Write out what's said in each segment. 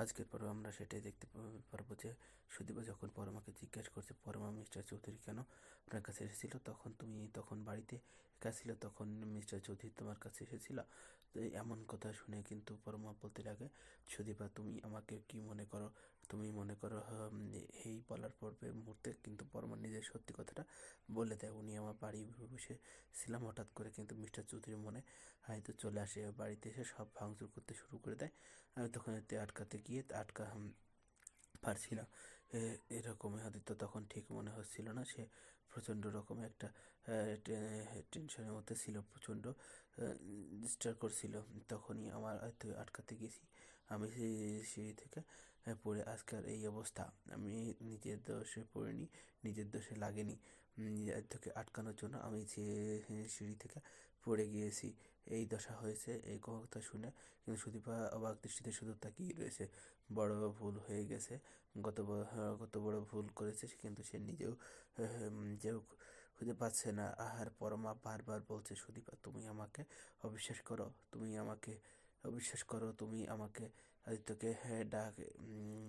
আজকের পর্বে আমরা সেটাই দেখতে পারব যে সুদীপা যখন পরমাকে জিজ্ঞাসা করছে, পরমা, মিস্টার চৌধুরী কেন আপনার কাছে এসেছিল? তখন তুমি তখন বাড়িতে একা ছিল, তখন মিস্টার চৌধুরী তোমার কাছে এসেছিল? এমন কথা শুনে কিন্তু পরমা বলতে লাগে, সুদীপা, তুমি আমাকে কি মনে করো তুমি মনে করো এই বলার পর্বে মুহূর্তে কিন্তু পরমা নিজের সত্যি কথাটা বলে দেয়। উনি আমার বাড়ি বসে ছিলাম হঠাৎ করে কিন্তু মিস্টার চৌধুরীর মনে হয়তো চলে আসে। বাড়িতে এসে সব ভাঙচুর করতে শুরু করে দেয়। আমি তখন আটকাতে গিয়ে আটকা পারছি না। এ- এরকমই আদিত্য তখন ঠিক মনে হচ্ছিল না। সে প্রচণ্ড রকম একটা টেনশনের মধ্যে ছিল, প্রচণ্ড ডিস্টার্ব করছিল। তখনই আমার হয়তো আটকাতে গেছি। আমি সেই থেকে পড়ে আজকের এই অবস্থা। আমি নিজের দোষে পড়িনি, নিজের দোষে লাগেনি। থেকে আটকানোর জন্য আমি যে সিঁড়ি থেকে পড়ে গিয়েছি, এই দশা হয়েছে, এই কথা শুনে। কিন্তু সুদীপা অবাক দৃষ্টিতে শুধু তাকিয়ে রয়েছে। বড় ভুল হয়ে গেছে গত কত বড় ভুল করেছে কিন্তু সে নিজেও নিজেও খুঁজে পাচ্ছে না। আহার পরমা বারবার বলছে, সুদীপা, তুমি আমাকে অবিশ্বাস করো, তুমি আমাকে অবিশ্বাস করো, তুমি আমাকে আদিত্যকে হ্যাঁ ডাক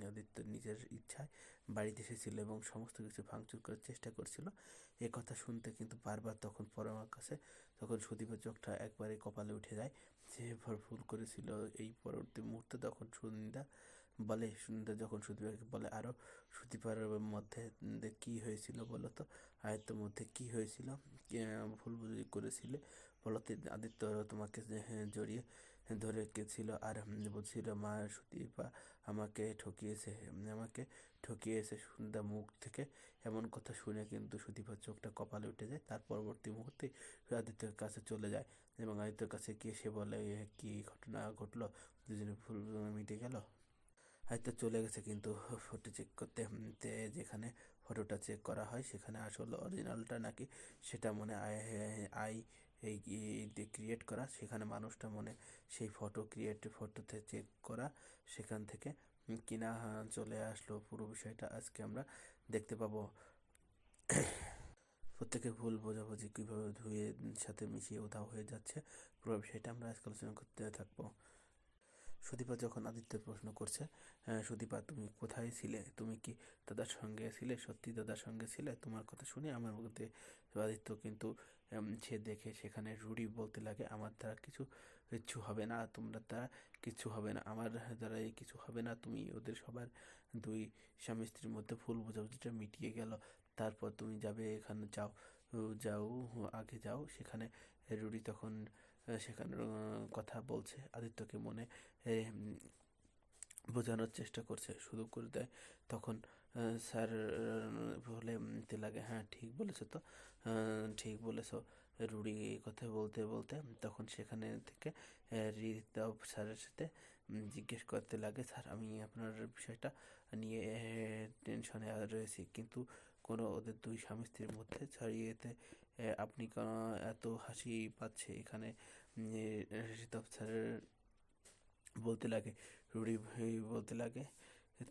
আদিত্য নিজের ইচ্ছায় বাড়িতে এসেছিল এবং সমস্ত কিছু ভাঙচুর করার চেষ্টা করছিল। এ কথা শুনতে কিন্তু বারবার তখন পরমার কাছে তখন সুদীপের চোখটা একবারে কপালে উঠে যায়। এবার ভুল করেছিল। এই পরবর্তী মুহূর্তে তখন সুনিন্দা বলে সুনিন্দা যখন সুদীপাকে বলে আরও সুদীপার মধ্যে কি হয়েছিল বলো তো? আয়ত্তের মধ্যে কি হয়েছিল? ভুল বুঝি করেছিলে? বলো আদিত্য তোমাকে হ্যাঁ, জড়িয়ে ধরে রেখেছিল আর বলছিল মা সুদীপা আমাকে ঠকিয়েছে আমাকে ঠকিয়েছে। সুন্দর মুখ থেকে এমন কথা শুনে কিন্তু সুদীপার চোখটা কপালে উঠে যায়। তার পরবর্তী মুহূর্তে আদিত্যের কাছে চলে যায় এবং আদিত্যের কাছে গিয়ে সে বলে "এ, কি ঘটনা ঘটলো? দুজনে ফুল মিটে গেল? হয়তো চলে গেছে কিন্তু ফটো চেক করতে। যেখানে ফটোটা চেক করা হয় সেখানে আসলে অরিজিনালটা নাকি সেটা মনে আই আই এই ক্রিয়েট করা সেখানে মানুষটা মনে সেই ফটো ক্রিয়েট ফটোতে চেক করা সেখান থেকে কিনা চলে আসলো। পুরো বিষয়টা আজকে আমরা দেখতে পাবো। প্রত্যেকে ভুল বোঝাবুঝি কীভাবে ধুয়ে সাথে মিশিয়ে উধাও হয়ে যাচ্ছে পুরো বিষয়টা আমরা আজকে আলোচনা করতে থাকব। সুদীপা যখন আদিত্যের প্রশ্ন করছে "হ্যাঁ, সুদীপা তুমি কোথায় ছিলে? তুমি কি দাদার সঙ্গে ছিলে? সত্যি দাদার সঙ্গে ছিলে? তোমার কথা শুনে আমার মধ্যে আদিত্য কিন্তু সে দেখে সেখানে রুড়ি বলতে লাগে, আমার দ্বারা কিছু কিচ্ছু হবে না, তোমরা দ্বারা কিছু হবে না, আমার দ্বারা কিছু হবে না। তুমি ওদের সবার দুই স্বামী স্ত্রীর মধ্যে ভুল বোঝাবুঝিটা মিটিয়ে গেল। তারপর তুমি যাবে এখানে, যাও যাও, আগে যাও। সেখানে রুড়ি তখন সেখানে কথা বলছে। আদিত্যকে মনে বোঝানোর চেষ্টা করছে। শুরু করে দেয়। তখন স্যার তে লাগে। হ্যাঁ ঠিক বলেছ তো। ঠিক বলেছ। রুড়ি এই কথা বলতে বলতে তখন সেখানে থেকে রিতা স্যারের সাথে জিজ্ঞেস করতে লাগে স্যার আমি আপনার বিষয়টা নিয়ে টেনশনে রয়েছি। কিন্তু কোনো ওদের দুই স্বামী স্ত্রীর মধ্যে ছড়িয়েতে আপনি এত হাসি পাচ্ছে? এখানে এ, স্যারের বলতে লাগে রুড়ি বলতে লাগে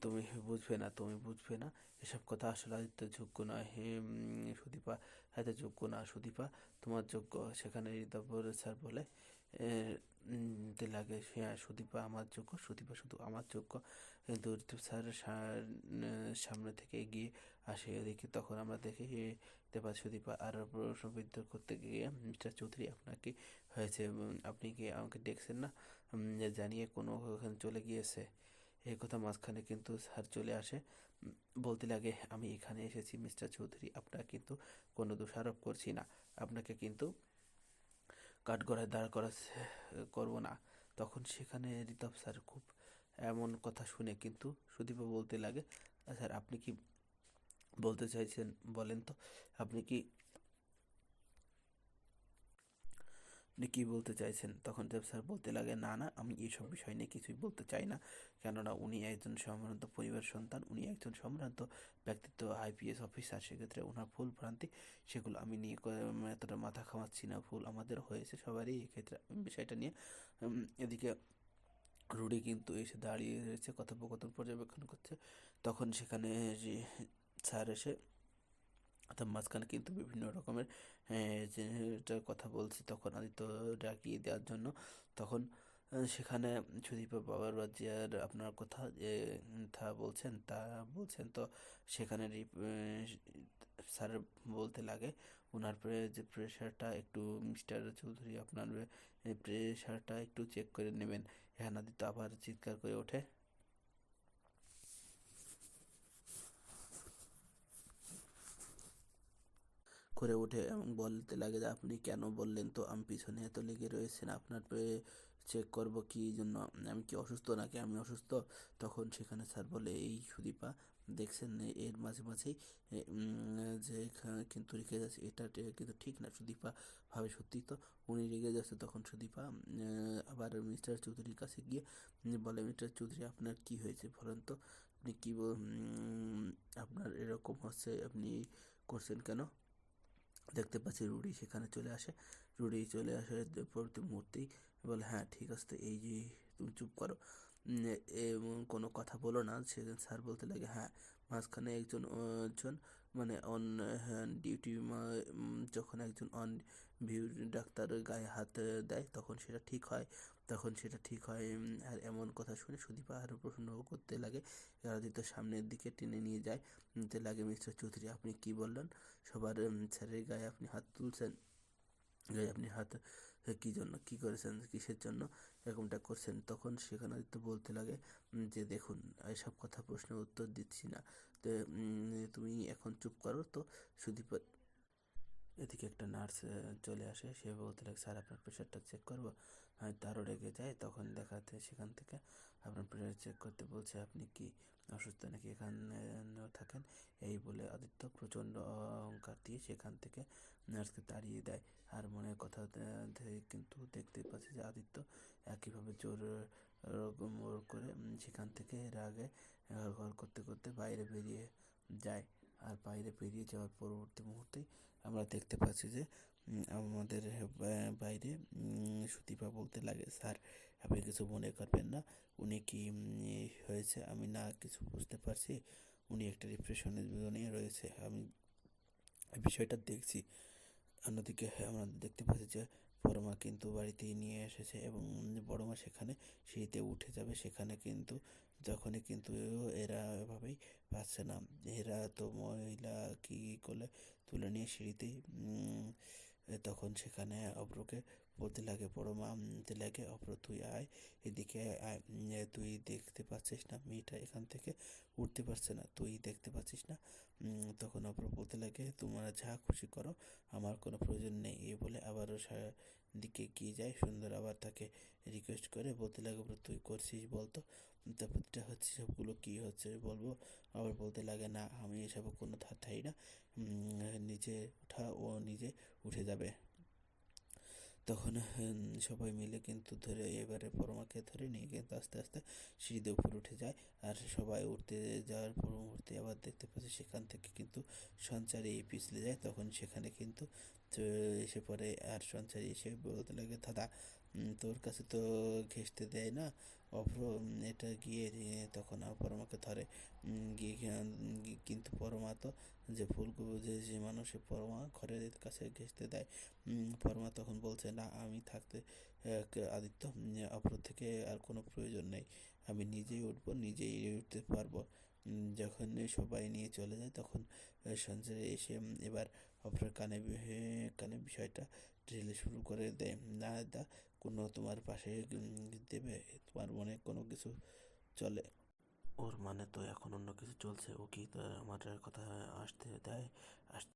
তুমি বুঝবে না, তুমি বুঝবে না। এসব কথা আসলে আদিত্য যোগ্য নয়। হে সুদীপা এত যোগ্য না, সুদীপা। তোমার যোগ্য, সেখানে ঋতব্বর স্যার বলে তে লাগে। হ্যাঁ সুদীপা আমার যোগ্য, সুদীপা শুধু আমার যোগ্য। কিন্তু ঋতু স্যার সামনে থেকে এগিয়ে আসে এদিকে। তখন আমরা দেখি দেবা সুদীপা আর প্রশ্নবিদ্ধ করতে গিয়ে, মিস্টার চৌধুরী আপনাকে হয়েছে আপনি কি আমাকে দেখছেন না? জানিয়ে কোনো ওখানে চলে গিয়েছে। এই কথা মাঝখানে কিন্তু স্যার চলে আসে। বলতে লাগে, আমি এখানে এসেছি, মিস্টার চৌধুরী আপনার কিন্তু কোনো দোষারোপ করছি না। আপনাকে কিন্তু কাঠগড়ায় দাঁড় করা করব না। তখন সেখানে ঋতব স্যার খুব এমন কথা শুনে কিন্তু সুদীপা বলতে লাগে, স্যার, আপনি কি বলতে চাইছেন বলেন তো? আপনি কি আপনি কি বলতে চাইছেন? তখন দেব স্যার বলতে লাগে, না না, আমি এইসব বিষয় নিয়ে কিছুই বলতে চাই না। কেননা উনি একজন সম্ভ্রান্ত পরিবার সন্তান, উনি একজন সম্ভ্রান্ত ব্যক্তিত্ব আইপিএস অফিসার। সেক্ষেত্রে ওনার ভুল ভ্রান্তি, সেগুলো আমি নিয়ে এতটা মাথা খামাচ্ছি না। ভুল আমাদের হয়েছে সবারই, এক্ষেত্রে বিষয়টা নিয়ে এদিকে রুডি কিন্তু এসে দাঁড়িয়ে রয়েছে, কথোপকথন পর্যবেক্ষণ করছে। তখন সেখানে স্যার এসে অর্থাৎ মাঝখানে কিন্তু বিভিন্ন রকমের কথা বলছি তখন আদিত্য ডাকিয়ে দেওয়ার জন্য, তখন সেখানে সুদীপের বাবার বাজিয়ার আপনার কথা যে তা বলছেন তা বলছেন, তো সেখানে স্যার বলতে লাগে ওনার যে প্রেশারটা একটু মিস্টার চৌধুরী আপনার প্রেশারটা একটু চেক করে নেবেন। হ্যাঁ আদিত্য আবার চিৎকার করে ওঠে। করে ওঠে এবং বলতে লাগে যে আপনি কেন বললেন? তো আমি পিছনে এত লেগে রয়েছেন, আপনার চেক করব কি জন্য? আমি কি অসুস্থ নাকি আমি অসুস্থ? তখন সেখানে স্যার বলে, এই সুদীপা, দেখছেন এর মাঝে মাঝেই যে কিন্তু রেখে যাচ্ছে, এটা কিন্তু ঠিক না। সুদীপা ভাবে সত্যি তো, উনি রেগে যাচ্ছে তখন সুদীপা আবার মিস্টার চৌধুরীর কাছে গিয়ে বলে, মিস্টার চৌধুরী, আপনার কি হয়েছে বলেন তো? আপনি কী আপনার এরকম হচ্ছে, আপনি করছেন কেন? দেখতে পাচ্ছি রুডি সেখানে চলে আসে। রুডি চলে আসে প্রতি মুহূর্তেই বলে হ্যাঁ ঠিক আছে এই যে তুমি চুপ করো। এবং কোনো কথা বলো না। সেদিন স্যার বলতে লাগে হ্যাঁ মাঝখানে একজন একজন জন মানে অন ডিউটি যখন একজন অন ভিউ ডাক্তার গায়ে হাত দেয়, তখন সেটা ঠিক হয়। তখন সেটা ঠিক হয় আর এমন কথা শুনে সুদীপা আরও প্রশ্ন করতে লাগে। আদিত্য সামনের দিকে টেনে নিয়ে যায়। নিতে লাগে মিস্টার চৌধুরী, আপনি কি বললেন? সবার স্যারের গায়ে আপনি হাত তুলছেন? গায়ে আপনি হাত কি জন্য? কি করেছেন? কিসের জন্য? এরকমটা করছেন? তখন সেখানে আদিত্য বলতে লাগে যে দেখুন, এসব কথা প্রশ্নের উত্তর দিচ্ছি না। তো তুমি এখন চুপ করো তো। সুদীপ, এদিকে একটা নার্স চলে আসে। সে বলতে লাগে, স্যার, আপনার প্রেশারটা চেক করব? আমি তারও রেগে যায়। তখন দেখাতে সেখান থেকে আপনার প্রেশার চেক করতে বলছে, আপনি কি অসুস্থ নাকি এখানে থাকেন? এই বলে আদিত্য প্রচণ্ড অহংকার দিয়ে সেখান থেকে নার্সকে তাড়িয়ে দেয়। আর মনের কথা কিন্তু দেখতে পাচ্ছি যে আদিত্য একইভাবে জোর মোর করে সেখান থেকে রাগে ঘর করতে করতে বাইরে বেরিয়ে যায়। আর বাইরে বেরিয়ে যাওয়ার পরবর্তী মুহূর্তেই আমরা দেখতে পাচ্ছি যে আমাদের বাইরে সুতিপা বলতে লাগে, স্যার, আপনি কিছু মনে করবেন না। উনি কি হয়েছে? আমি না কিছু বুঝতে পারছি। উনি একটা ডিপ্রেশনের নিয়ে রয়েছে। আমি বিষয়টা দেখছি। অন্যদিকে, আমরা দেখতে পাচ্ছি যে বড়মা কিন্তু বাড়িতেই নিয়ে এসেছে এবং বড়মা সেখানে সিঁড়িতে উঠে যাবে। সেখানে কিন্তু, যখনই কিন্তু এরা এভাবেই পাচ্ছে না। এরা তো মহিলা, কি করলে? তুলে নিয়ে সিঁড়িতেই তখন সেখানে অপরকে বলতে লাগে বড় মা বলতে লাগে অপর তুই আয়, এদিকে আয় তুই দেখতে পাচ্ছিস না, মেয়েটা এখান থেকে উঠতে পারছে না, তুই দেখতে পাচ্ছিস না। তখন অপর বলতে লাগে, তোমরা যা খুশি করো, আমার কোনো প্রয়োজন নেই। এ বলে আবারও দিকে গিয়ে যায়। সুন্দর আবার তাকে রিকোয়েস্ট করে, বলতে লাগে বলে তুই করছিস বলতো প্রতিটা হচ্ছে সবগুলো কী হচ্ছে বলব? আবার বলতে লাগে, না, আমি এসব কোনো ধারি না। নিজে ওঠা ও নিজে উঠে যাবে। তখন সবাই মিলে কিন্তু ধরে এবারে পরমাকে ধরে নিয়ে কিন্তু আস্তে আস্তে সিঁড়িতে উপরে উঠে যায়। আর সবাই উঠতে যাওয়ার পর মুহূর্তে আবার দেখতে পাচ্ছি সেখান থেকে কিন্তু সঞ্চারী পিছলে যায়। তখন সেখানে কিন্তু এসে পরে আর সঞ্চারে এসে বলতে লাগে, দাদা তোর কাছে তো ঘেঁষতে দেয় না। অভ্র এটা গিয়ে তখন পরমাকে ধরে। গিয়ে কিন্তু পরমা তো যে ফুলগুলো যে যে মানুষের পরমা ঘরের কাছে ঘেঁষতে দেয় পরমা তখন বলছে, না, আমি থাকতে আদিত্য অপর থেকে আর কোনো প্রয়োজন নেই। আমি নিজেই উঠবো, নিজেই উঠতে পারব। যখন সবাই নিয়ে চলে যায়, তখন সঞ্জয় এসে এবার অপরের কানে কানে বিষয়টা ঢেলে শুরু করে দেয়। না, দা কোনো তোমার পাশে দেবে, তোমার মনে কোনো কিছু চলে। ওর মানে তো এখন অন্য কিছু চলছে, ও কি আমার কথা আসতে দেয়?